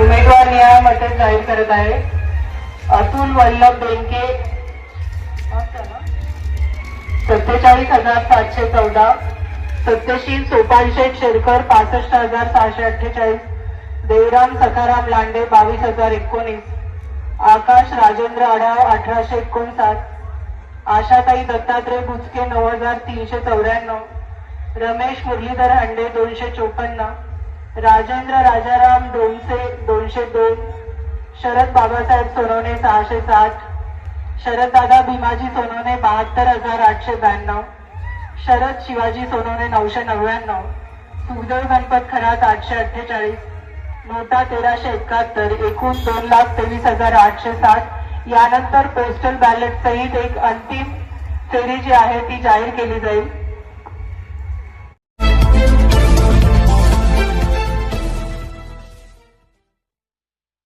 उमेदवार निहाय अटक जाहीर करत आहे. अतुल वल्लभ बेंके. सत्तेचाळीस हजार सातशे चौदा. सत्यशील सोपानशेठ शेरकर पासष्ट हजार सहाशे अठ्ठेचाळीस. देवराम सखाराम लांडे बावीस हजार एकोणीस. आकाश राजेंद्र अढाव अठराशे एकोणसाठ. आशाताई दत्तात्रय बुचके नऊ हजार तीनशे चौऱ्याण्णव. रमेश मुरलीधर हंडे दोनशे चोपन्न. राजेंद्र राजाराम दोनशे दोनशे दोन शरद बाबासाहेब सोनवणे सहाशे साठ शरददादा भीमाजी सोनवणे बहात्तर हजार आठशे ब्याण्णव शरद शिवाजी सोनवणे नऊशे नव्याण्णव सुखदेव गणपत खरात आठशे अठ्ठेचाळीस नोटा तेराशे एकाहत्तर एकूण दोन लाख तेवीस हजार आठशे साठ. यानंतर पोस्टल बॅलेट सहित एक अंतिम फेरी जी आहे ती जाहीर केली जाईल.